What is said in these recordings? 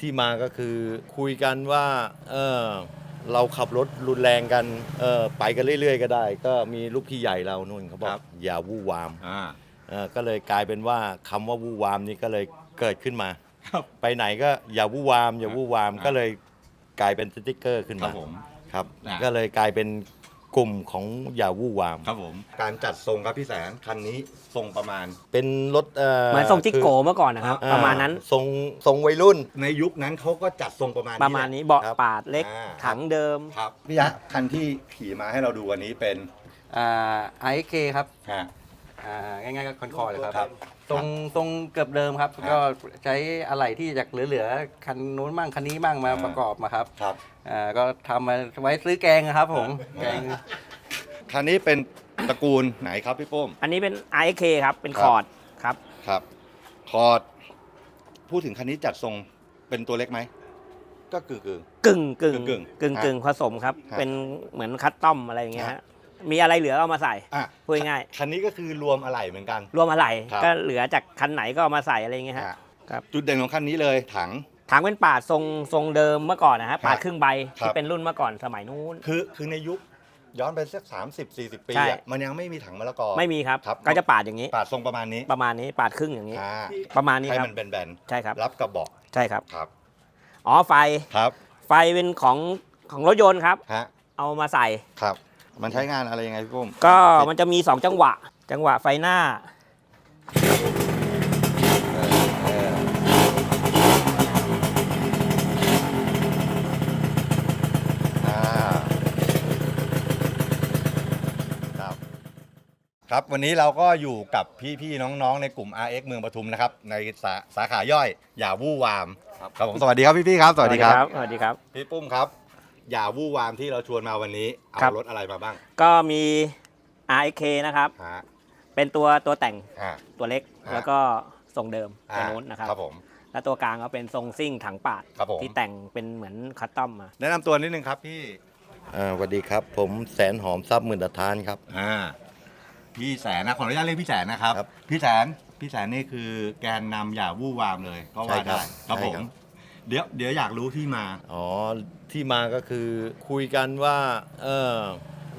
ที่มาก็คือคุยกันว่าเออเราขับรถรุนแรงกันเออไปกันเรื่อย ๆ ก็ได้ ก็มีลูกพี่ใหญ่เรานู่นเขาบอครักบ อย่าวู่วามอ่า เออก็เลยกลายเป็นว่าคำว่าวู่วามนี้ก็เลยเกิดขึ้นมา ครับ ไปไหนก็อย่าวู่วามอย่าวู่วามอ่าก็เลยกลายเป็นสติ๊กเกอร์ขึ้นครัมาบผมครับอ่าก็เลยกลายเป็น กลุ่มของอย่าวู่วาม ครับผม การจัดทรงครับพี่แสนคันนี้ทรงประมาณ เป็นรถเอ่อเหมือนทรงจิกโกเมื่อก่อนนะครับคือประมาณนั้นอ่ทรงทรงวัยรุ่น ในยุคนั้นเขาก็จัดทรงประมาณประมาณนี้เบาะครับปาดเล็กอ่า ถังเดิมครับพี่ยะคันที่ขี่มาให้เราดูวันนี้เป็นอ่าไอเคครับฮะ อ่าง่ายๆก็คอนคอร์เลยครับครับ ทรงทรงเกือบเดิมครับครับ ก็ใช้อะไหล่ที่จากเหลือๆคันนู้นบ้างคันนี้บ้างมาอ่าประกอบมาครับครับอ่าก็ทำมาไว้ซื้อแกงอะครับ ผมแกงคันนี้เป็นตระกูลไหนครับพี่ปุ้ม อันนี้เป็น RK ครับ เป็นครับคอร์ดครับ ครับ คอร์ด พูดถึงคันนี้จัดทรงเป็นตัวเล็กไหม ก็คือกึ่งกึ่งกึ่งกึ่งกึ่งฮะกึ่งผสมครับฮะเป็นเหมือนคัสตอมอะไรอย่างเงี้ยฮะฮะ มีอะไรเหลือเอามาใส่อะพูดง่ายคันนี้ก็คือรวมอะไหล่เหมือนกัน ๆรวมอะไรครับ ก็เหลือจากคันไหนก็เอามาใส่อะไรอย่างเงี้ยฮะ อะครับ จุดเด่นของคันนี้เลยถัง ถังเป็นปาดทรงทรงเดิมเมื่อก่อนนะฮะปาดครึ่งใบครับ ที่เป็นรุ่นเมื่อก่อนสมัยนู้น คือคือในยุคย้อนไปสักสามสิบสี่สิบปีใช่อะมันยังไม่มีถังมะละกอ ไม่มีครับ ครับ ก็จะปาดอย่างนี้ ปาดทรงประมาณนี้ประมาณนี้ปาดครึ่งอย่างนี้ อ่าประมาณนี้ให้ครับมันแบนใช่ครับๆรับกระบอกใช่ครับ ครับอ๋อไฟครับไฟเป็นของของรถยนต์ครับ ฮะเอามาใส่ครับ มันใช้งานอะไรยังไงพี่ปุ้มก็มันจะมี 2 จังหวะ จังหวะไฟหน้าเอออ่าครับครับวันนี้เราก็อยู่กับพี่ๆน้องๆในกลุ่ม RX เมืองปทุมนะครับ ในสาสาขาย่อย อย่าวู่วาม ครับผมสวัสดีครับพี่ๆครับ สวัสดีครับ สวัสดีครับ พี่ปุ้มครับ อย่าวู่วามที่เราชวนมาวันนี้ เอาครับ รถอะไรมาบ้างก็มี RK นะครับ ฮะเป็นตัวตัวแต่งฮะตัวเล็กฮะแล้วก็ทรงเดิมอ่าตัวนู้นนะครับ ครับผม แล้วตัวกลางก็เป็นทรงซิ่งถังปาดครับผม ที่แต่งเป็นเหมือนคัสตอมมา แนะนำตัวนิดนึงครับพี่ อ่าสวัสดีครับ ผมแสนหอมทรัพย์หมื่นตะทานครับ อ่าพี่แสนนะขออนุญาตเรียกพี่แสนนะครับ ครับพี่แสนพี่แสนนี่คือแกนนำอย่าวู่วามเลยก็ใช่ว่าครับได้ครับใช่ผมครับ เดี๋ยวเดี๋ยวอยากรู้ที่มา อ๋อ ที่มาก็คือคุยกันว่า เออ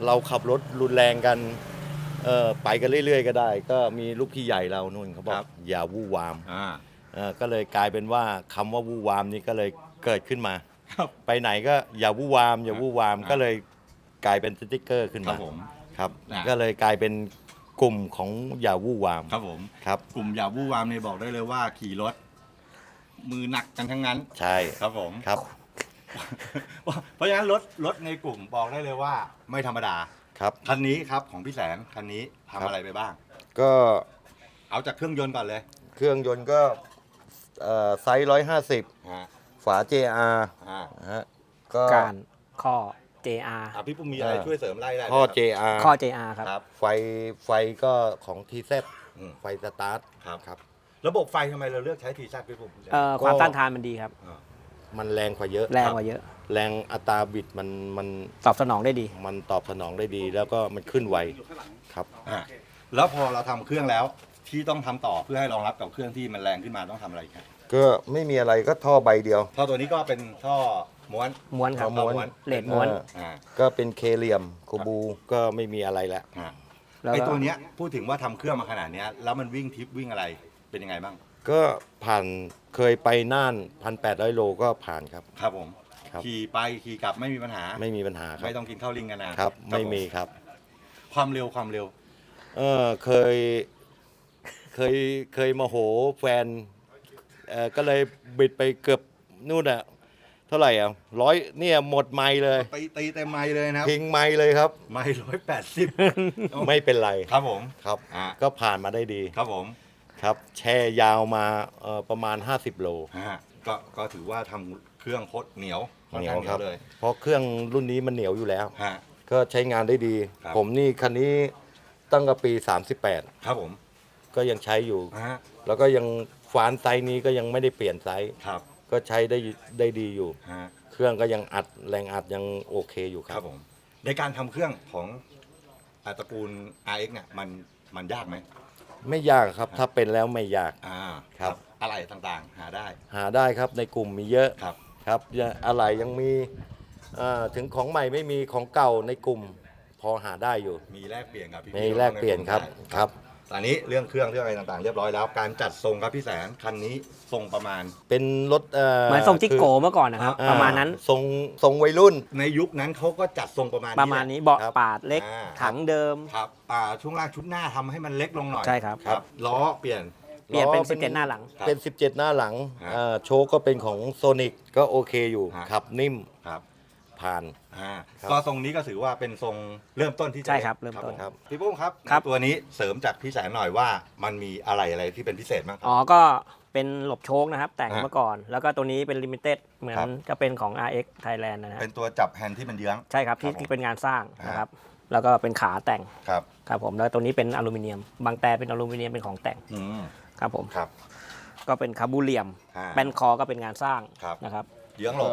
เราขับรถรุนแรงกัน เออไปกันเรื่อยๆ ก็ได้ ก็มีลูกพี่ใหญ่เรานู่นเขาบอครักบ อย่าวู่วามอ่าเออก็เลยกลายเป็นว่าคำว่าวู่วามนี้ก็เลยเกิดขึ้นมา ครับ ไปไหนก็อย่าวู่วาม อย่าวู่วามอ่าก็เลยกลายเป็นสติ๊กเกอร์ขึ้นครับมาผมครับอ่าก็เลยกลายเป็นกลุ่มของอย่าวู่วามครับผม ครับ กลุ่มอย่าวู่วามเนี่ยบอกได้เลยว่าขี่รถ มือหนักกันทั้งนั้น ใช่ครับผม ครับ เพราะฉะนั้นรถรถในกลุ่มบอกได้เลยว่า ไม่ธรรมดาครับ คันนี้ครับของพี่แสนคันนี้ทำครับอะไรไปบ้าง ก็เอาจากเครื่องยนต์ก่อนเลยเครื่องยนต์ก็เอ่อไซส์ร้อยห้าสิบฮะฝา JR อ่าฮะก็การข้อ JR อะพี่ปุ้มมีอะไรเออช่วยเสริมไล่ได้ไหมข้อครับ JR ข้อ JR ครับ ครับ ไฟไฟก็ของ TZ อืมไฟสตาร์ทครับ ครับ ระบบไฟทำไมเราเลือกใช้ทีซัพี่ปุ้มเอ่อก็ความต้านทานมันดีครับ มันแรงกว่าเยอะ แรงกว่าเยอะ แรงอัตราบิดมันมันตอบสนองได้ดี มันตอบสนองได้ดี แล้วก็มันขึ้นไวครับ อะแล้วพอเราทำเครื่องแล้วที่ต้องทำต่อเพื่อให้รองรับกับเครื่องที่มันแรงขึ้นมาต้องทำอะไรอีกครับก็ไม่มีอะไรก็ท่อใบเดียว ท่อตัวนี้ก็เป็นท่อม้วน ม้วนครับม้วน เลดม้วน เอออ่าก็เป็นเคเหลียมโคบูก็ไม่มีอะไรแล้วอ่าแล้วไอก็ตัวเนี้ยพูดถึงว่าทำเครื่องมาขนาดเนี้ยแล้วมันวิ่งทิปวิ่งอะไร เป็นยังไงบ้าง ก็ผ่านเคยไปน่านพันแปดร้อยโลก็ผ่านครับ ครับผม ครับ ขี่ไปขี่กลับไม่มีปัญหา ไม่มีปัญหาครัไม่บต้องกินข้าวลิงกันนะครับ ไม่มีผครับ ความเร็วความเร็ว เออเคยเคยเคยโมาโหแฟนเออก็เลยบิดไปเกือบนู่นอะเท่าไหร่อะร้อยเนี่ยหมดไมล์เลยตีตีเต็มไม้เลยนะครับ ทิ้งไมล์เลยครับ ไม่ร้อยแปดสิบ ไม่เป็นไรครับผม ครับ อ่าก็ผ่านมาได้ดี ครับผม ครับ แช่ยาวมาเอ่อประมาณ 50 โลอ่าก็ก็ถือว่าทำเครื่องโคตรเหนียวค่อเหนีข้างยวครับ เลยเพราะเครื่องรุ่นนี้มันเหนียวอยู่แล้ว ฮะ ก็ใช้งานได้ดี ครับ ผมนี่คันนี้ตั้งแต่ปี ครับผม38 ก็ยังใช้อยู่ ฮะแล้วก็ยังฝานไซส์นี้ก็ยังไม่ได้เปลี่ยนไซส์ ครับก็ใช้ได้ได้ดีอยู่ ฮะเครื่องก็ยังอัดแรงอัดยังโอเคอยู่คครัรับบ ผม ในการทำเครื่องของอ่าตระกูล RX เนี่ยมันมันยากไหม ไม่ยากครับ ถ้าเป็นแล้วไม่ยาก อ่าครับ อะไรต่างๆ หาได้หาได้ครับในกลุ่มมีเยอะครับ ครับยังอะไรยังมีอ่าถึงของใหม่ไม่มีของเก่าในกลุ่ม พอหาได้อยู่มีแลกเปลี่ยนกับพี่มีแลกเปลี่ยนครับครับ ตอนนี้เรื่องเครื่องเรื่องอะไรต่างๆ เรียบร้อยแล้ว การจัดทรงครับพี่แสนคันนี้ทรงประมาณ เป็นรถเอ่อเหมือนทรงจิกโกเมื่อก่อนนะครับ อ่ประมาณนั้นทรงทรงวัยรุ่น ในยุคนั้นเขาก็จัดทรงประมาณประมาณนี้แหล เบาะครับปาดเล็ก อ่า ถังเดิม ครับอ่าช่วงล่างชุดหน้าทำให้มันเล็กลงหน่อยใช่ครับ ครับล้อเปลี่ยน เปลี่ยนเป็นล้อสิบเจ็ดหน้าหลัง ครับเป็น 17 หน้าหลังฮะอ่าโชคก็เป็นของโซนิกก็โอเคอยู่ฮะ ขับนิ่มครับ ผ่าน อ่าครับ ก็ทรงนี้ก็ถือว่าเป็นทรงเริ่มต้นที่จะใช่ครับเริ่มต้นผครับพี่ปุ้มครับครับ ตัวนี้เสริมจากพี่แสนหน่อยว่ามันมีอะไรอะไรที่เป็นพิเศษบ้างครัอ๋อก็เป็นหลบโชคนะครับ แต่งฮะเมื่อก่อน แล้วก็ตัวนี้เป็นลิมิเต็ดเหมือนครับ จะเป็นของ RX Thailand นะฮะเป็นตัวจับแฮนด์ที่มันเยื้อง ใช่ครับที่ครับผม ที่เป็นงานสร้างฮะนะครับ แล้วก็เป็นขาแต่งครับครับผมแล้วตัวนี้เป็นอลูมิเนียม บางแต่เป็นอลูมิเนียมเป็นของแต่งอืมครับผมครับก็เป็นคาบูเรียมอ่าแป้นคอก็เป็นงานสร้างครับ นะครับ เยื้องหลบ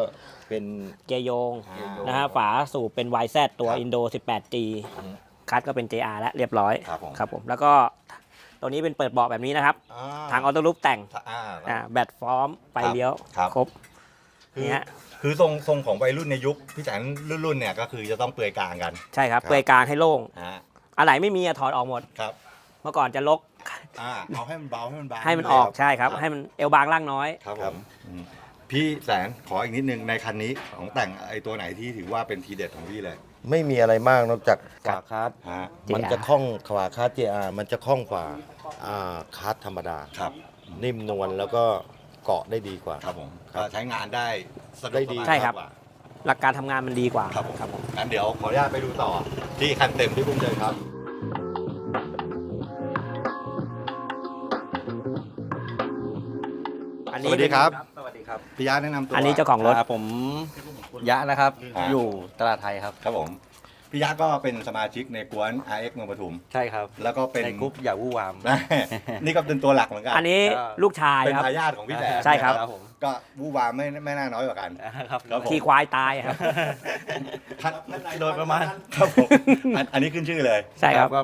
เป็นเกียร์โยงอ่านนะฮะฝาสูบเป็น YZ ตัวครับอินโด 18G อืม คัดก็เป็น JR แล้วเรียบร้อยครับผมครับผม แล้วก็ตัวนี้เป็นเปิดเบาะแบบนี้นะครับ อ่ทางออโต้ลูปแต่งอ่า อ่าแบตฟอร์มไฟเลี้ยวครับ ครบ คือนี่ฮะคือทรงทรงของวัยรุ่นในยุคพี่แสนรุ่นๆเนี่ยก็คือจะต้องเปลือยกลางกัน ใช่ครับครับ เปลือยกลางให้โล่งอ่าอะไรไม่มีอะถอดออกหมด ครับเมื่อก่อนจะลกอ่าเอาให้มันเบาให้มันบางให้มันออกใช่ครับ ให้มันเอวบางล่างน้อย ครับผมอืม พี่แสนขออีกนิดนึงในคันนี้ของแต่งไอตัวไหนที่ถือว่าเป็นทีเด็ดของพี่เลยไม่มีอะไรมากนอกจากฝาคาร์ดฮะ JR มันจะคล่องขวาคาร์ด JR มันจะคล่องกว่าอ่าคาร์ดธรรมดา ครับนิ่มนวลแล้วก็เกาะได้ดีกว่า ครับผมครับก็ใช้งานได้สะดวกได้ดีสบายใช่ครับ มากกว่าหลักการทำงานมันดีกว่า ครับผมครับผมงั้นเดี๋ยวขออนุญาตไปดูต่อที่คันเต็มที่พุ่มเจอครับ อันสนี้วัสดีครับสวัสดี ครับพี่ยาแนะนำตัวอันนี้เจ้าของรถ อ่าผมยะนะครับครับอยู่ตลาดไทยครับ ครับผมพี่ยาก็เป็นสมาชิกในกวน RX เมืองปทุม ใช่ครับแล้วก็เป็น ในกรุ๊ปอย่าวู่วาม นี่ก็เป็นตัวหลักเหมือนกันอันนี้ก็ลูกชายเป็นครับ ทายาทของพี่แสนใช่ครับ นะก็วูวามไม่ไม่น่าน้อยกว่ากัน ครับ ครับผม ขี่ควายตายครับคันโดยประมาณ ครับผมอันอันนี้ขึ้นชื่อเลย ใช่ครับ ก็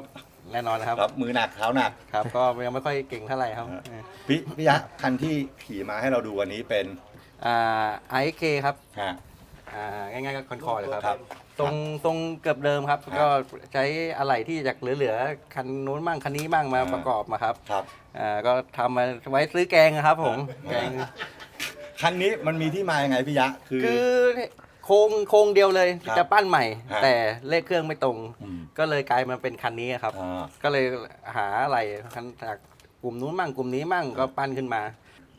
แน่นอนนะครับครับมือหนักเท้าหนักครับ ก็ยังไม่ค่อยเก่งเท่าไหร่ครับพี่พี่ยะคันที่ขี่มาให้เราดูวันนี้เป็นอ่าไอเคครับฮะอ่าง่ายๆก็คอนคอร์เลยครับครับทรงทรงเกือบเดิมครับครับก็ใช้อะไรที่จากเหลือๆคันนู้นมั่งคันนี้มั่งมาอ่า ประกอบมาครับครับอ่าก็ทำมาไว้ซื้อแกงอะครับผมแกง คันนี้มันมีที่มายังไงพี่ยะคือ คือ โครงโครงเดียวเลยครับจะปั้นใหม่ ฮะแต่เลขเครื่องไม่ตรงมก็เลยกลายมาเป็นคันนี้ครับ อ่า ก็เลยหาอะไรคันจากกลุ่มนู้นมั่งกลุ่มนี้มั่งก็ปั้นขึ้นมา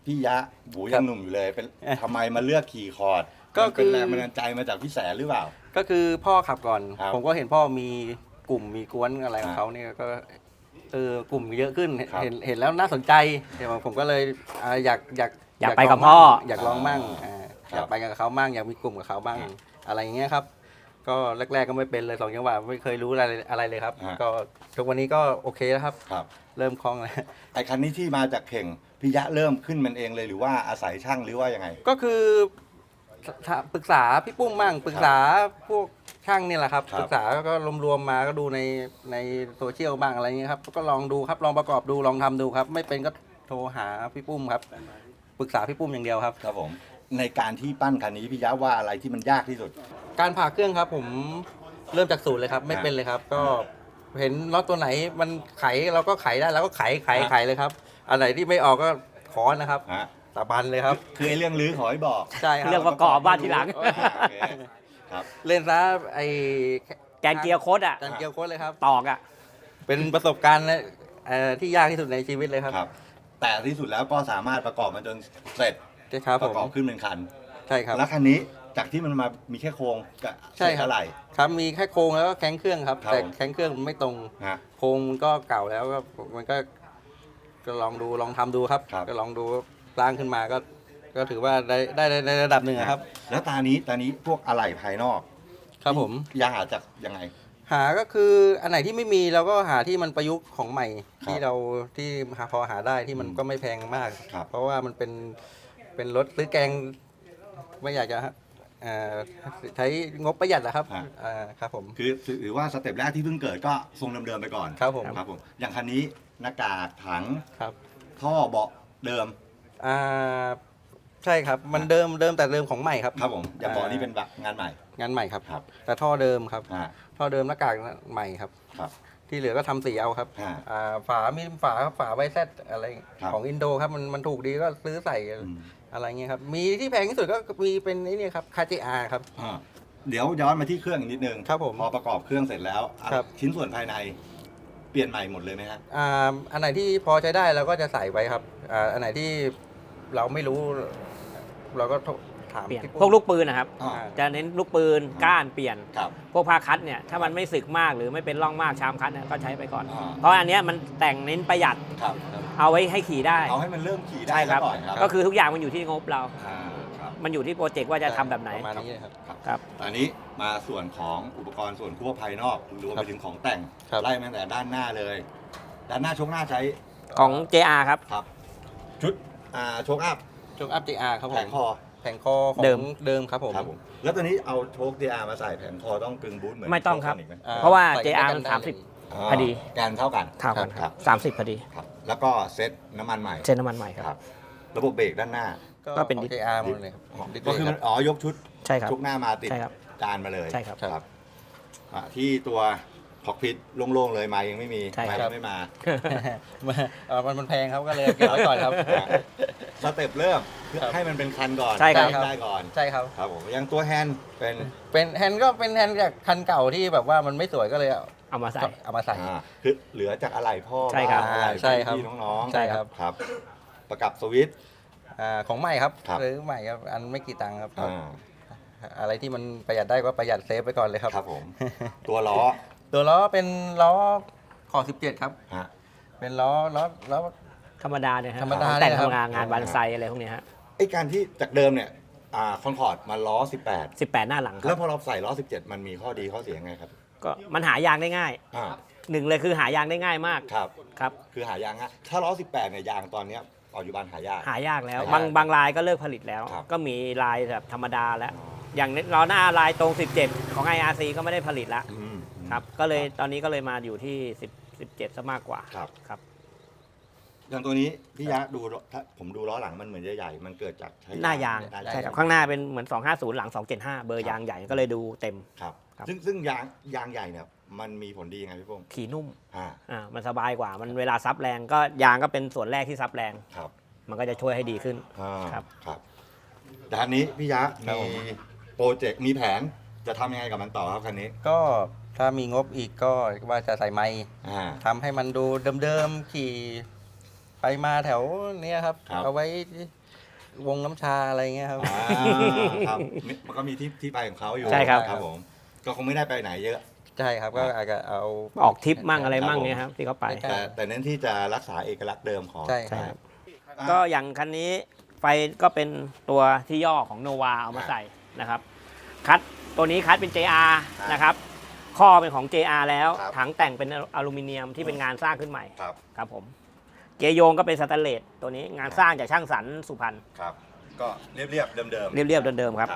พี่ยะหูยังหนุ่มอยู่เลยเป็นทำไมมาเลือกขี่คอร์ดก็มันเป็นคือ แรงบันดาลใจมาจากพี่แสนหรือเปล่า ก็คือพ่อขับก่อน ครับผมก็เห็นพ่อมีกลุ่มมีกวนอะไรของฮะเขาเนี่ยก็เออกลุ่มเยอะขึ้นครับ เห็นเห็นแล้วน่าสนใจเดี๋ยวผมก็เลยอ่าอยากอยากอยากไปกับลงพ่อมั่งอยากลองมั่งอ่า อ่าครับอยากไปกับเขามั่งอยากมีกลุ่มกับเขาบ้างฮะอะไรอย่างเงี้ยครับ ก็แรก ๆก็ไม่เป็นเลยสองจังหวะไม่เคยรู้อะไรอะไรเลยครับ ฮะ ก็ทุกวันนี้ก็โอเคแล้วครับ ครับ เริ่มคล่องแล้ว ไอคันนี้ที่มาจากเข่งพี่ยะเริ่มขึ้นมันเองเลยหรือว่าอาศัยช่างหรือว่ายังไง ก็คือถาปรึกษาพี่ปุ้มมั่งปรึกษาพวกช่างนี่แหละครับครับ ปรึกษาก็รวมๆมาก็ดูในในโซเชียลบ้างอะไรเงี้ยครับก็ลองดูครับลองประกอบดูลองทำดูครับ ไม่เป็นก็โทรหาพี่ปุ้มครับปรึกษาพี่ปุ้มอย่างเดียวครับ ครับผม ในการที่ปั้นคันนี้พี่ยะว่าอะไรที่มันยากที่สุด การผ่าเครื่องครับผมเริ่มจากศูนย์เลยครับ ไม่เป็นเลยครับ ก็เห็นน็อตตัวไหนมันไขเราก็ไขได้เราก็ไขไขฮะไขเลยครับอันไหนที่ไม่ออกก็ขอนะครับฮะ ตะบันเลยครับ คือไอเรื่องลื้อขอให้บอกใช่ครับ เรื่องประกอบบ้านทีหลัง โอเคครับเล่นซะไอแกนเกียร์โคดอะ การเกียวโค้ดเลยครับ ตอกอะ เป็นประสบการณ์และเอ่อที่ยากที่สุดในชีวิตเลยครับ ครับ แต่ที่สุดแล้วก็สามารถประกอบมันจนเสร็จใช่ ครับปผระกอบมขึ้นเป็นคัน ใช่ครับ แล้วคันนี้จากที่มันมามีแค่โครงกับใช่ครับอะไรครับมีแค่โครงแล้วก็แข้งเครื่องครับ ครับแต่ผม แข้งเครื่องมันไม่ตรง ฮะ โครงมันก็เก่าแล้วก็มันก็ก็ลองดูลองทำดูครับ ครับ ก็ลองดูร่างขึ้นมาก็ ก็ถือว่าได้ได้ได้ในระดับหนึ่งอะครับ แล้วตานี้ตานี้พวกอะไหล่ภายนอกครับผม ยากอาจจะยังไง หาก็คืออันไหนที่ไม่มีเราก็หาที่มันประยุกต์ของใหม่ครับที่เราที่หาพอหาได้ที่มันอืมก็ไม่แพงมาก ครับเพราะว่ามันเป็น เป็นรถซื้อแกงไม่อยากจะเอ่อใช้งบประหยัดนะครับอ่าครับผม คือถือว่าสเต็ปแรกที่เพิ่งเกิดก็ทรงเดิมๆไปก่อนครับผม ครับผมอย่างคันนี้หน้ากากถังครับท่อเบาะเดิมอ่าใช่ครับมันเดิมเดิมแต่เดิมของใหม่ครับครับผมอย่าบอกนี่เป็นแบบงานใหม่ งานใหม่ครับ ครับ แต่ท่อเดิมครับ อ่าท่อเดิมหน้ากากใหม่ครับ ครับ ที่เหลือก็ทำสีเอาครับอ่าอ่าฝามีฝาฝาไวแซดอะไรครับ ของอินโดครับมันมันถูกดีก็ซื้อใส่อืม อะไรเงี้ยครับ มีที่แพงที่สุดก็มีเป็นไอ้นี่ครับคาจิอาครับ อ่าเดี๋ยวย้อนมาที่เครื่องอีกนิดนึงครับผมพอประกอบเครื่องเสร็จแล้วอะครับ ชิ้นส่วนภายในเปลี่ยนใหม่หมดเลยไหมฮะ อ่าอันไหนที่พอใช้ได้เราก็จะใส่ไว้ครับอ่าอันไหนที่เราไม่รู้ เราก็โทรถาม เปลี่ยนพี่พวกลูกปืนนะครับ อ่าจะเน้นลูกปืนก้านเปลี่ยน ครับ พวกผ้าคัดเนี่ยถ้ามันไม่สึกมากหรือไม่เป็นร่องมากชามคัดเนี่ยก็ใช้ไปก่อน อ่า เพราะอันเนี้ยมันแต่งเน้นประหยัดครับเอาไว้ให้ขี่ได้เอาให้มันเริ่มขี่ได้ใช่ครับ ก่อนครับก็คือทุกอย่างมันอยู่ที่งบเรา อ่าครับ มันอยู่ที่โปรเจกต์ว่าจะทำแบบไหน ประมาณนี้ครับ ครับ อันนี้มาส่วนของอุปกรณ์ส่วนควบภายนอกรวมครัไปบถึงของแต่งครับ ไล่มาตั้งแต่ด้านหน้าเลย ด้านหน้าชกหน้าใช้ของ JR ครับ ครับ ชุดอ่าชกอัพ จงอัพจีอาครับผแผมงคอ แผงคอของเดิม เดิมครับผม ครับผมแล้วตอนนี้เอาโชค JR มาใส่แผงคอต้องกึ่งบูทเหมือนไม่ต้องครับ โชค Sonic ไหมอ่เพราะว่าใส่ JR ด้วยกัมันได้สามสิบอ่พอดีแกนเท่ากันเท่ากันคครัรับบสามสิบพอดีครับ แล้วก็เซ็ตน้ำมันใหม่เช่นน้ำมันใหม่ครับ ครับ ระบบเบรกด้านหน้าก็เป็นของ JR หมดเลยครับดิสก็คือเบรมันอ๋อยกชุดใช่ครับ ชุกหน้ามาติดใช่ครับจานมาเลยใช่ครับ ครับอ่าที่ตัว คอกพิทโล่งๆเลยไม้ยังไม่มีใช่ไม้ครัยับงไม่มาเอ่อมันมันแพงครับก็เลยเก็บไว้ก่อนครับ สเต็ปเริ่มเพื่อครับให้มันเป็นคันก่อนใช่ครับให้ได้ก่อนใช่ครับ ครับผมยังตัวแฮนด์เป็นเป็นแฮนด์ก็เป็นแฮนด์จากคันเก่าที่แบบว่ามันไม่สวยก็เลยเอาเอามาใส่ เอามาใส่ อ่าคือเหลือจากอะไรพ่อใช่ครับางอะไรใช่ครับพี่น้องๆใช่ครับ ครับ ประกับสวิตช์ อ่าของใหม่ครับครับหรือใหม่ครับอันไม่กี่ตังค์ครับ อ่าอะไรที่มันประหยัดได้ก็ประหยัดเซฟไปก่อนเลยครับ ครับผม ตัวล้อ ตัวล้อเป็นล้อขอ 17 ครับ ฮะ เป็นล้อล้อล้อ ธรรมดาเนี่ยฮะธรรมดาของแต่งเนี่ยครับ ทำงานงานบานไซอะไรพวกเนี้ยฮะไอการที่จากเดิมเนี่ยอ่าคอนคอร์ดมาล้อสิบแปดหน้าหลัง18คแล้รัวบพอเราใส่ล้อ 17 มันมีข้อดีข้อเสียยังไงครับก็มันหายางได้ง่ายอ่าหนึ่งเลยคือหายางได้ง่ายมากครับ ครับ คือหายางฮะถ้าล้อ 18เนี่ยยางตอนเนี้ยปัจจุบันหายาก หายากแล้ว หายากบางบางลายก็เลิกผลิตแล้ว ครับ ก็มีลายแบบธรรมดาแล้ว อย่างล้อหน้าลายตรง 17 ของ IRC ก็ไม่ได้ผลิตแล้วอืม ครับ ก็เลยตอนนี้ก็เลยมาอยู่ที่10 17ซะมากกว่าครับ ครับ อย่างตัวนี้พี่ยะดูถ้าผมดูล้อหลังมันเหมือนจะใหญ่มันเกิดจากใช้หน้ายางหน้ใช่ครับข้างหน้าเป็นเหมือน 250 หลัง 275 เบอร์ยางใหญ่ก็เลยดูเต็ม ครับ ครับ ซึ่งซึ่งยางยางใหญ่เนี่ยมันมีผลดียังไงพี่ปุ้มขี่นุ่มอ่าอ่ามันสบายกว่ามันเวลาซับแรงก็ยางก็เป็นส่วนแรกที่ซับแรง ครับมันก็จะช่วยให้ดีขึ้น อ่าครับ ครับด้านนี้พี่ยะครับผมมีโปรเจกต์มีแผนจะทำยังไงกับมันต่อครับคันนี้ ก็ ถ้ามีงบอีกก็ว่าจะใส่ไม้อ่า ทำให้มันดูเดิมๆขี่ไปมาแถวเนี้ยครับ ครับ เอาไว้วงน้ำชาอะไรเงี้ยครับ อ่าครับมีมันก็มีที่ที่ไปของเขาอยู่ใช่ครับ ครับผม ก็คงไม่ได้ไปไหนเยอะ ใช่ครับก็อาจจะเอา ออกทริปมั่งอะไรมั่งครับผมเนี่ยครับที่เขาไป ใช่ แต่แต่เน้นที่จะรักษาเอกลักษณ์เดิมของใช่ใช่คครัรับบก็อย่างคันนี้ไฟก็เป็นตัวที่ย่อของโนวาเอามาใส่นะครับคัดตัวนี้คัดเป็น JR นะครับ ข้อเป็นของ JR แล้ว ครับ ถังแต่งเป็นอลูมิเนียมที่เป็นงานสร้างขึ้นใหม่ ครับ ครับผม เกยร์โยงก็เป็นสแตนเลสตัวนี้งานสร้างจากช่างสรรสุพรรณ ครับ ก็เรียบเรียบๆเดิมเดิมเรียบๆเดิมๆครับ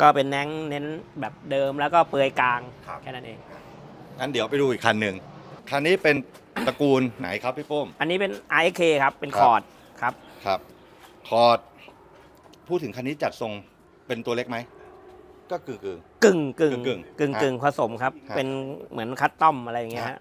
ก็เป็นแนงเน้นแบบเดิมแล้วก็เปลือยกลางครับ แค่นั้นเอง งั้นเดี๋ยวไปดูอีกคันหนึ่ง คันนี้เป็น ตระกูลไหนครับพี่ปุ้ม อันนี้เป็น RXK ครับ เป็นครับคอร์ดครับ ครับ คอร์ด พูดถึงคันนี้จัดทรงเป็นตัวเล็กไหม ก็คือกึ่งกึ่ง กึ่งกึ่งๆกึ่งกึ่งผสมครับ ฮะเป็นเหมือนคัสตอมอะไรอย่างเงี้ยฮะฮะ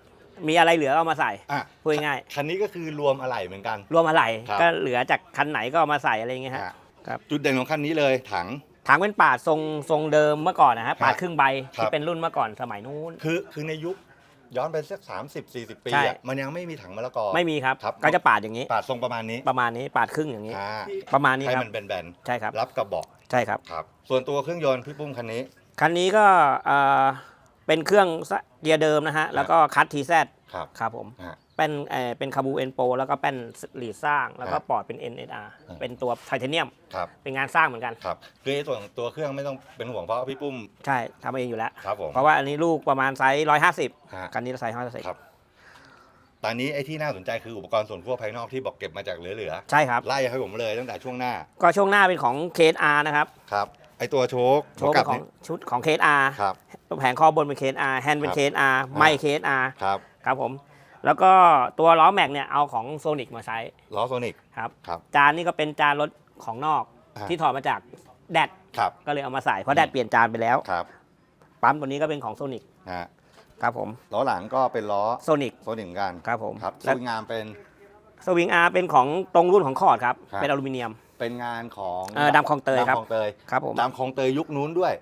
มีอะไรเหลือเอามาใส่ อะพูดง่าย คันนี้ก็คือรวมอะไหล่เหมือนกัน รวมอะไรครับ ก็เหลือจากคันไหนก็เอามาใส่อะไรอย่างเงี้ยฮะ อะครับ จุดเด่นของคันนี้เลยถัง ถังเป็นปาดทรงทรงเดิมเมื่อก่อนนะฮะปาดครึ่งใบครับ ที่เป็นรุ่นเมื่อก่อนสมัยนู้น คือคือในยุค ย้อนไปสักสามสิบสี่สิบปีใช่ อะมันยังไม่มีถังมะละกอ ไม่มีครับครับ ก็จะปาดอย่างนี้ ปาดทรงประมาณนี้ประมาณนี้ปาดครึ่งอย่างนี้ อ่าประมาณนี้ให้ครับมันเป็นแบนใช่ครับๆรับกระบอกใช่ครับ ครับ ส่วนตัวเครื่องยนต์พี่ปุ้มคันนี้ คันนี้ก็เอ่อเป็นเครื่องเกียร์เดิมนะฮะแล้วก็คัตทีแซครับครับผมฮะ เป็นเอ่อเป็นคาบูเอ็นโปแล้วก็แป้นลีดสร้าง แล้วก็ครับปอร์ดเป็น NSR ครับเป็นตัวไทเทเนียม ครับเป็นงานสร้างเหมือนกัน ครับคือไอ้ส่วนตัวเครื่องไม่ต้องเป็นห่วงเพราะพี่ปุ้มใช่ทำเองอยู่แล้ว ครับผมเพราะว่าอันนี้ลูกประมาณไซส์ร้อยห้าสิบฮะกันนี้ไซส์ห้าสิบครับ ตอนนี้ไอ้ที่น่าสนใจคืออุปกรณ์ส่วนควบภายนอกที่บอกเก็บมาจากเหลือใช่ครับ ๆไล่ให้ผมเลยตั้งแต่ช่วงหน้าก็ช่วงหน้าเป็นของเคสอาร์นะครับ ครับไอ้ตัวโชคโชว์กัเป็นของนี่ชุดของเคสอาร์ครับ แผงคอบนเป็นเคสอาร์แฮนด์เป็นครับ เคสอาร์ไม่เคสอาร์ครับ ครับผม แล้วก็ตัวล้อแม็กเนี่ยเอาของโซนิกมาใช้ล้อโซนิกครับ ครับ จานนี่ก็เป็นจานรถของนอกอ่า ที่ถอดมาจากแดดครับ ก็เลยเอามาใส่เพราะแดดเปลี่ยนจานไปแล้ว ครับปั๊มตัวนี้ก็เป็นของโซนิกฮะครับผมล้อหลังก็เป็นล้อโซนิกโซนิกเหมือนกันครับผมครับสและวยงามเป็น สวิงอาร์เป็นของตรงรุ่นของคอร์ดครับ ครับ เป็นอลูมิเนียม เป็นงานของเอ่อดำคลองเตยครับ ดำคลองเตยครับผมดำคลองเตยยุคนู้นด้วย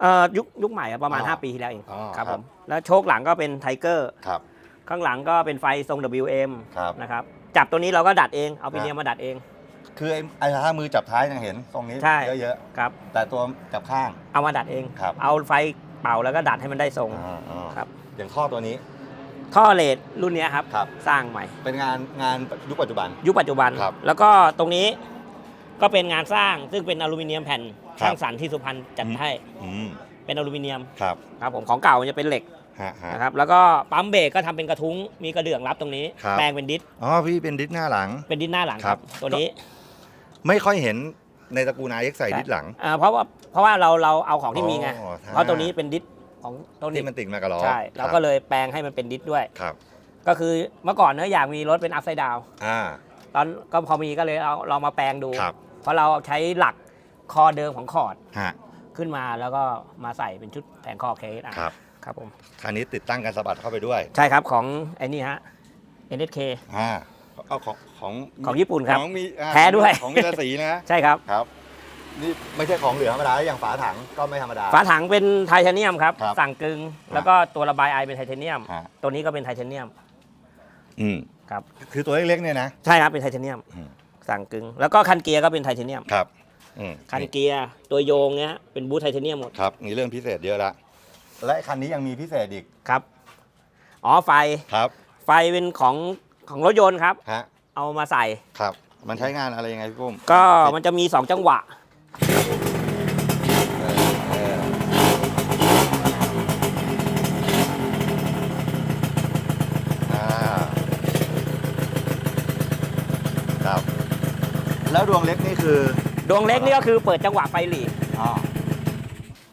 เอ่อยุคยุคใหม่ครับประมาณ อ๋อ5 ปีที่แล้วเองอ๋อครับครัผบมแล้วโชคหลังก็เป็นไทเกอร์ครับ ข้างหลังก็เป็นไฟทรง WM ครับ นะครับ จับตัวนี้เราก็ดัดเอง เอาปีเนียมมาดัดเอง คือไอ้ไอ้ท่ามือจับท้ายยังเห็นตรงนี้ใช่ เยอะครับ ๆแต่ตัวจับข้าง เอามาดัดเอง ครับ เอาไฟเป่าแล้วก็ดัดให้มันได้ทรง อ่าอ่าครับ อย่างท่อตัวนี้ท่อเลดรุ่นเนี้ยครับ ครับ สร้างใหม่ เป็นงานงานยุคปัจจุบัน ยุคปัจจุบัน ครับแล้วก็ตรงนี้ก็เป็นงานสร้างซึ่งเป็นอลูมิเนียมแผ่นครับช่างสรรค์ที่สุพรรณจัดอืมให้ อืมเป็นอลูมิเนียมครับ ครับผมของเก่ามันจะเป็นเหล็ก ฮะฮะ นะครับแล้วก็ปั๊มเบรกก็ทำเป็นกระทุ้งมีกระเดื่องรับตรงนี้ ครับ แปลงเป็นดิสอ๋อพี่เป็นดิสหน้าหลัง เป็นดิสหน้าหลังคครัรับบตัวนี้ไม่ค่อยเห็นในตระกูล RX ใส่ดิสหลัง อ่าเพราะว่าเพราะว่าเราเราเอาของที่มีไงอ๋อใช่เพราะตัวนี้เป็นดิสของตัวนี้ที่มันติดมากับล้อใช่เราก็เลยแปลงให้มันเป็นดิสด้วย ครับ ก็คือเมื่อก่อนเนื้อะอยากมีรถเป็นอัพไซด์ดาวอ่า ตอนก็พอมีก็เลยเอาเรามาแปลงดู ครับ เพราะเราใช้หลักคอเดิมของคอร์ดฮะ ขึ้นมาแล้วก็มาใส่เป็นชุดแผงคอเคสครับ ครับผม คันนี้ติดตั้งกันสะบัดเข้าไปด้วยใช่ครับของไอ้นี่ฮะ NSK อ่าเอาของของของญี่ปุ่นครับ ของมีอ่าแท้ด้วย ของมีราศีนะใช่ครับ ครับ นี่ไม่ใช่ของเหลือธรรมดาอย่างฝาถังก็ไม่ธรรมดา ฝาถังเป็นไทเทเนียมครับ ครับสั่งกึงแล้วก็ตัวระบายไอเป็นไทเทเนียม ฮะตัวนี้ก็เป็นไทเทเนียมอืมครับ คือตัวเล็กๆเนี่ยนะ ใช่ครับเป็นไทเทเนียม อืม สั่งกึง แล้วก็คันเกียร์ก็เป็นไทเทเนียม ครับอืมคันเกียร์ตัวโยงเนี้ยเป็นบูทไทเทเนียมหมด ครับมีเรื่องพิเศษเยอะละ และคันนี้ยังมีพิเศษอีกครับ อ๋อไฟ ครับไฟเป็นของของรถยนต์ครับ ฮะเอามาใส่ ครับ มันใช้งานอะไรยังไงพี่ปุ้มก็มันจะมี 2 จังหวะ เออเอออ่าครับแล้วดวงเล็กนี่คือดวงเล็กนี่ก็คือเปิดจังหวะไฟหลีดอ๋อ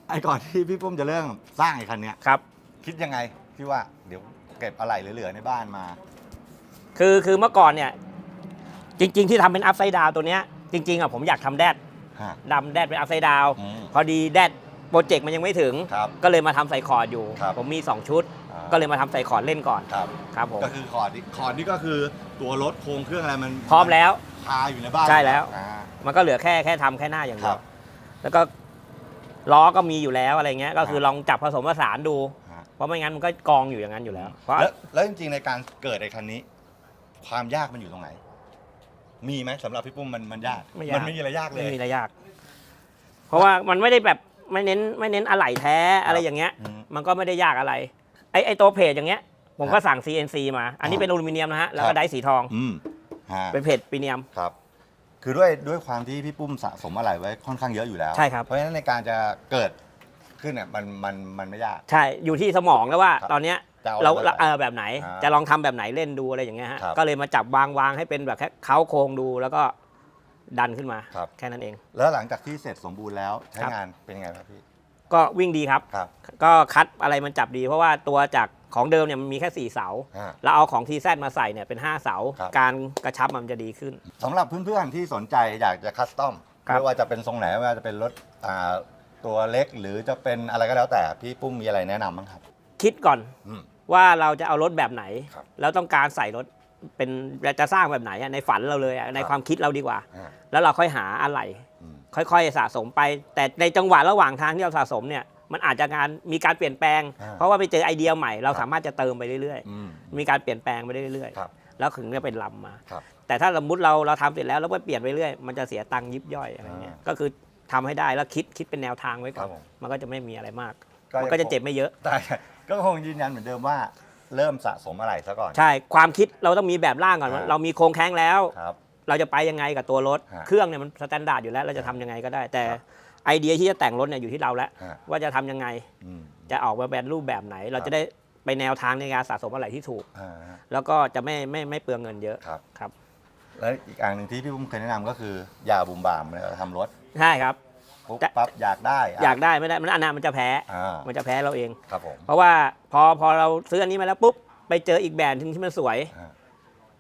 ไอ้ก่อนที่พี่ปุ้มจะเริ่มสร้างไอ้คันเนี้ยครับ คิดยังไงพี่ว่าเดี๋ยวเก็บอะไรเหลือๆในบ้านมา คือคือเมื่อก่อนเนี่ย จริง ๆ ที่ทำเป็นอัพไซด์ดาวตัวเนี้ยจริงๆอะผมอยากทำแดดฮะดำแดดเป็นอัพไซด์ดาวอืมพอดีแดดโปรเจกต์มันยังไม่ถึง ครับ ก็เลยมาทำใส่คอร์ดอยู่ ครับ ผมมี 2 ชุด อ่าก็เลยมาทำใส่คอร์ดเล่นก่อนครับ ครับผมก็คือคอร์ดนี่คอร์ดนี่ก็คือตัวรถโครงเครื่องอะไรมันพร้อมแล้ว คาอยู่ในบ้านใช่แล้ว อ่า มันก็เหลือแค่แค่ทำแค่หน้าอย่างเดีครัยวบ แล้วก็ ล้อก็มีอยู่แล้วอะไรเงี้ยก็คือลองจับผสมผสานดู ฮะเพราะไม่งั้นมันก็กองอยู่อย่างนั้นอยู่แล้วเพราะแล้วแล้วจริงๆในการเกิดไอ้คันนี้ ความยากมันอยู่ตรงไหน มีไหมสำหรับพี่ปุ้มมันมันยากไม่ยากมันไม่มีอะไรยากเลไม่ยมีอะไรยาก เพราะว่ามันไม่ได้แบบไม่เน้นไม่เน้นอะไหล่แท้อะไรอย่างเงี้ย อืมมันก็ไม่ได้ยากอะไร ไอไอตัวเพจอย่างเงี้ย ผมก็ครับสั่ง CNC มา อันนี้อ๋อเป็นอลูมิเนียมนะฮะแล้วคก็รับได้สีทอง อืมฮะเป็นเพจปีเนียม ครับ คือด้วยด้วยความที่พี่ปุ้มสะสมอะไรไว้ค่อนข้างเยอะอยู่แล้ว ใช่ครับ เพราะฉะนั้นในการจะเกิดขึ้นเนี่ยมันมันมันไม่ยาก ใช่อยู่ที่สมองแล้วว่า ครับตอนเนี้ยจะเอาเราอะไรเออแบบไหน อ่าจะลองทำแบบไหนเล่นดูอะไรอย่างเงี้ยฮะครับก็เลยมาจับวางวางให้เป็นแบบแค่เค้าโครงดูแล้วก็ดันขึ้นมา ครับ แค่นั้นเอง แล้วหลังจากที่เสร็จสมบูรณ์แล้วใช้ครับ งานเป็นยังไงครับพี่ก็วิ่งดีครับ ครับ ก็คัดอะไรมันจับดีเพราะว่าตัวจาก ของเดิมเนี่ยมันมีแค่สี่เสา อ่า เราเอาของทีแซมาใส่เนี่ยเป็น 5 เสา ครับ การกระชับมันจะดีขึ้น สำหรับเพื่อนๆที่สนใจอยากจะคัสตอมครับ ไม่ว่าจะเป็นทรงไหนไม่ว่าจะเป็นรถอ่าตัวเล็กหรือจะเป็นอะไรก็แล้วแต่พี่ปุ้มมีอะไรแนะนำบ้างครับ คิดก่อนอืม ว่าเราจะเอารถแบบไหน ครับแล้วต้องการใส่รถเป็นจะสร้างแบบไหนอะในฝันเราเลยอะในความคิดเราดีกว่า อ่า แล้วเราค่อยหาอะไร อืม ค่อยๆสะสมไป แต่ในจังหวะระหว่างทางที่เราสะสมเนี่ย มันอาจจะงานมีการเปลี่ยนแปลง อ่าเพราะว่าไปเจอไอเดียใหม่เราครับ สามารถจะเติมไปเรื่อยอืม ๆ มีการเปลี่ยนแปลงไปเรื่อยครับๆ แล้วถึงจะเป็นลำมา ครับ แต่ถ้าสมมติเราเราทำเสร็จแล้วแล้วก็เปลี่ยนไปเรื่อยมันจะเสียตังค์ยิบย่อยอะไรเงี้ยอ่าก็คือทำให้ได้แล้วคิดคิดเป็นแนวทางไว้ก่อนครับผม มันก็จะไม่มีอะไรมากก็มันก็จะเจ็บไม่เยอะแต่ก็คงยืนยันเหมือนเดิมว่า เริ่มสะสมอะไรซะก่อน ใช่ความคิดเราต้องมีแบบร่างก่อนว่าอ่า เรามีโครงแข้งแล้ว ครับ เราจะไปยังไงกับตัวรถ ฮะเครื่องเนี่ยมันสแตนดาร์ดอยู่แล้วเราจะทำยังไงก็ได้ แต่ครับ ไอเดียที่จะแต่งรถเนี่ยอยู่ที่เราแล้ว ฮะ ว่าจะทำยังไง อืม จะออกมาแบบรูปแบบไหน เราครับจะได้ไปแนวทางในการสะสมอะไรที่ถูก อ่าแล้วก็จะไม่ไม่ไม่เปลืองเงินเยอะครับ ครับแล้วอีกอย่างหนึ่งที่พี่ปุ้มเคยแนะนำก็คืออย่าบุมบามเวลาทำรถใช่ครับ ปุ๊บจะปั๊บอยากได้ะอยากได้ไม่ได้มันอันนั้นมันจะแพ้ อ่ามันจะแพ้เราเอง ครับผมเพราะว่าพอพอเราซื้ออันนี้มาแล้วปุ๊บไปเจออีกแบรนด์หนึงที่มันสวย อ่า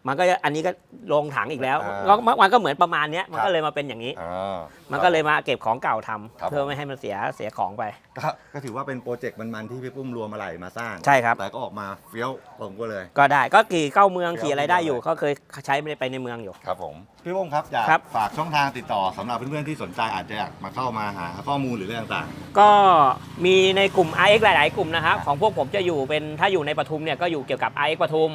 มันก็อันนี้ก็ลงถังอีกแล้วอ่า ก็มันก็เหมือนประมาณเนี้ยมันครัก็บเลยมาเป็นอย่างนี้ อ่า มันก็เลยมาเก็บของเก่าทำครับเพื่อไม่ให้มันเสียเสียของไป ก็ก็ถือว่าเป็นโปรเจกต์มันๆที่พี่ปุ้มรวมอะไรมาสร้างใช่ครับ แต่ก็ออกมาเฟี้ยวผมก็เลย ก็ได้ก็ขี่เข้าเมืองเดี๋ยวขี่อะไรได้อยู่เดี๋ยวก็เคยใช้ไปในเมืองอยู่ ครับผมพี่ปุ้มครับอยากครับ ฝากช่องทางติดต่อสำหรับเพื่อนๆที่สนใจอาจจะอยากมาเข้ามาหาข้อมูลหรือเรื่องต่าง ก็มีในกลุ่ม RX หลาย ๆ กลุ่มนะครับ ของพวกผมจะอยู่เป็นถ้าอยู่ในปทุมเนี่ยก็อยู่เกี่ยวกับ RX ปทุม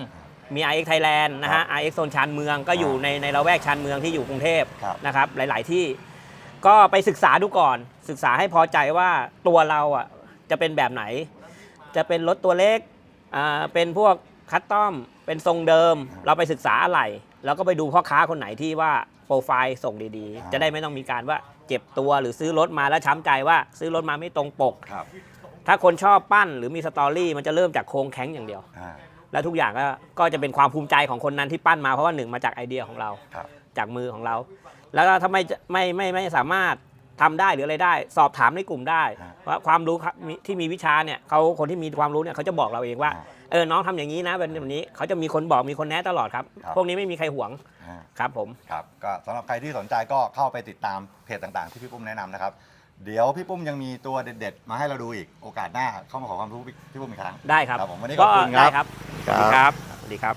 มี RX Thailand นะฮะ RX โซนชานเมืองก็อยู่ในในละแวกชานเมืองที่อยู่กรุงเทพครับ นะครับหลาย ๆ ที่ก็ไปศึกษาดูก่อน ศึกษาให้พอใจว่าตัวเราอะจะเป็นแบบไหน จะเป็นรถตัวเล็กอ่าเป็นพวกคัสตอมเป็นทรงเดิม เราไปศึกษาอะไร แล้วก็ไปดูพ่อค้าคนไหนที่ว่าโปรไฟล์ส่งดีอ่าๆจะได้ไม่ต้องมีการว่าเจ็บตัวหรือซื้อรถมาแล้วช้ำใจว่าซื้อรถมาไม่ตรงปก ครับถ้าคนชอบปั้นหรือมีสตอรี่มันจะเริ่มจากโครงแข็งอย่างเดียว อ่า แล้วทุกอย่างก็ก็จะเป็นความภูมิใจของคนนั้นที่ปั้นมาเพราะว่าหนึ่งมาจากไอเดียของเรา ครับ จากมือของเรา แล้วก็ถ้าไม่ไม่ไม่ไม่สามารถทำได้หรืออะไรได้ สอบถามในกลุ่มได้ฮะว่าความรู้ครับมีที่มีวิชาเนี่ยเขาคนที่มีความรู้เนี่ยเขาจะบอกเราเองว่าอ่าเออน้องทำอย่างนี้นะเป็นแบบนี้เขาจะมีคนบอกมีคนแนะตลอดครับ ครับ พวกนี้ไม่มีใครหวงอ่าครับผม ครับก็สำหรับใครที่สนใจก็เข้าไปติดตามเพจต่างๆ ที่พี่ปุ้มแนะนำนะครับ เดี๋ยวพี่ปุ้มยังมีตัวเด็ดๆ มาให้เราดูอีกโอกาสหน้าเข้ามาขอความรู้พี่ปุ้มอีกครั้ง ได้ครับรบผมวันนี้ขอบคุณครับ ได้ครับสวัสดีครับสวัสดีครับ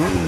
Mm-hmm.